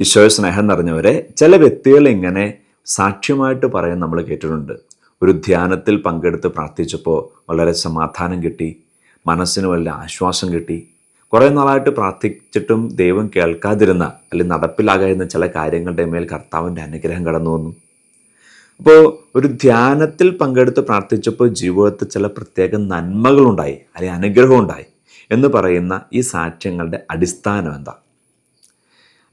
ഈശോയെ സ്നേഹം നിറഞ്ഞവരെ ചില വ്യക്തികൾ ഇങ്ങനെ സാക്ഷ്യമായിട്ട് പറയാൻ നമ്മൾ കേട്ടിട്ടുണ്ട്. ഒരു ധ്യാനത്തിൽ പങ്കെടുത്ത് പ്രാർത്ഥിച്ചപ്പോൾ വളരെ സമാധാനം കിട്ടി മനസ്സിന് വലിയ ആശ്വാസം കിട്ടി. കുറേ നാളായിട്ട് പ്രാർത്ഥിച്ചിട്ടും ദൈവം കേൾക്കാതിരുന്ന അല്ലെങ്കിൽ നടപ്പിലാകാതിരുന്ന ചില കാര്യങ്ങളുടെ മേൽ കർത്താവിന്റെ അനുഗ്രഹം കടന്നു വന്നു. അപ്പോൾ ഒരു ധ്യാനത്തിൽ പങ്കെടുത്ത് പ്രാർത്ഥിച്ചപ്പോൾ ജീവിതത്തിൽ ചില പ്രത്യേക നന്മകളുണ്ടായി അല്ലെങ്കിൽ അനുഗ്രഹം ഉണ്ടായി എന്ന് പറയുന്ന ഈ സാക്ഷ്യങ്ങളുടെ അടിസ്ഥാനം എന്താ?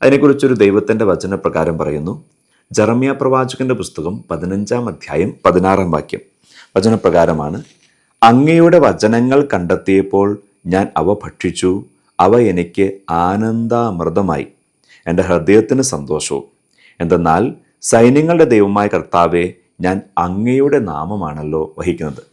അതിനെക്കുറിച്ചൊരു ദൈവത്തിന്റെ വചനപ്രകാരം പറയുന്നു. ജറമ്യ പ്രവാചകന്റെ പുസ്തകം പതിനഞ്ചാം അധ്യായം പതിനാറാം വാക്യം. വചനപ്രകാരമാണ് അങ്ങയുടെ വചനങ്ങൾ കണ്ടെത്തിയപ്പോൾ ഞാൻ അവ ഭക്ഷിച്ചു അവ എനിക്ക് ആനന്ദാമൃതമായി. എന്റെ ഹൃദയത്തിന് സന്തോഷവും. എന്തെന്നാൽ സൈന്യങ്ങളുടെ ദൈവമായ കർത്താവെ ഞാൻ അങ്ങയുടെ നാമമാണല്ലോ വഹിക്കുന്നത്.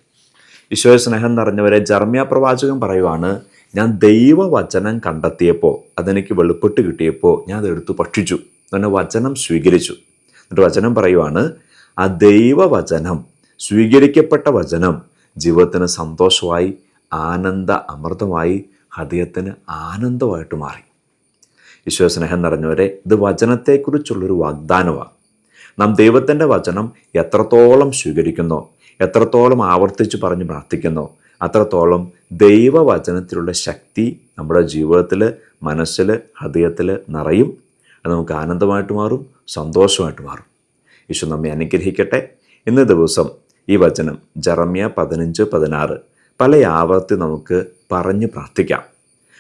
ഈശോയ സ്നേഹം നിറഞ്ഞവരെ ജർമ്മിയ പ്രവാചകൻ പറയുവാണ് ഞാൻ ദൈവവചനം കണ്ടെത്തിയപ്പോൾ അതെനിക്ക് വെളിപ്പെട്ട് കിട്ടിയപ്പോൾ ഞാൻ അതെടുത്ത് ഭക്ഷിച്ചു. എന്നെ വചനം സ്വീകരിച്ചു. എന്നിട്ട് വചനം പറയുവാണ് ആ ദൈവവചനം സ്വീകരിക്കപ്പെട്ട വചനം ജീവിതത്തിന് സന്തോഷമായി ആനന്ദ അമൃതമായി ഹൃദയത്തിന് ആനന്ദമായിട്ട് മാറി. ഈശോ സ്നേഹം നിറഞ്ഞവരെ ഇത് വചനത്തെക്കുറിച്ചുള്ളൊരു വാഗ്ദാനമാണ് നാം ദൈവത്തിന്റെ വചനം എത്രത്തോളം സ്വീകരിക്കുന്നോ എത്രത്തോളം ആവർത്തിച്ച് പറഞ്ഞ് പ്രാർത്ഥിക്കുന്നോ അത്രത്തോളം ദൈവവചനത്തിലുള്ള ശക്തി നമ്മുടെ ജീവിതത്തിൽ മനസ്സിൽ ഹൃദയത്തിൽ നിറയും. അത് നമുക്ക് ആനന്ദമായിട്ട് മാറും സന്തോഷമായിട്ട് മാറും. ഈശോ നമ്മെ അനുഗ്രഹിക്കട്ടെ. ഇന്ന് ദിവസം ഈ വചനം ജറമ്യ പതിനഞ്ച് പതിനാറ് പല ആവർത്തി നമുക്ക് പറഞ്ഞു പ്രാർത്ഥിക്കാം.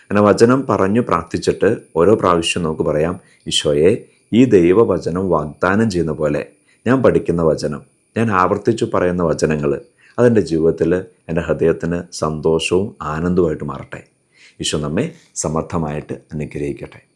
അങ്ങനെ വചനം പറഞ്ഞു പ്രാർത്ഥിച്ചിട്ട് ഓരോ പ്രാവശ്യം നമുക്ക് പറയാം ഈശോയെ ഈ ദൈവവചനം വാഗ്ദാനം ചെയ്യുന്ന പോലെ ഞാൻ പഠിക്കുന്ന വചനം ഞാൻ ആവർത്തിച്ചു പറയുന്ന വചനങ്ങൾ അതെന്റെ ജീവിതത്തിൽ എന്റെ ഹൃദയത്തിന് സന്തോഷവും ആനന്ദവുമായിട്ട് മാറട്ടെ. ഈശോ നമ്മെ സമർത്ഥമായിട്ട് അനുഗ്രഹിക്കട്ടെ.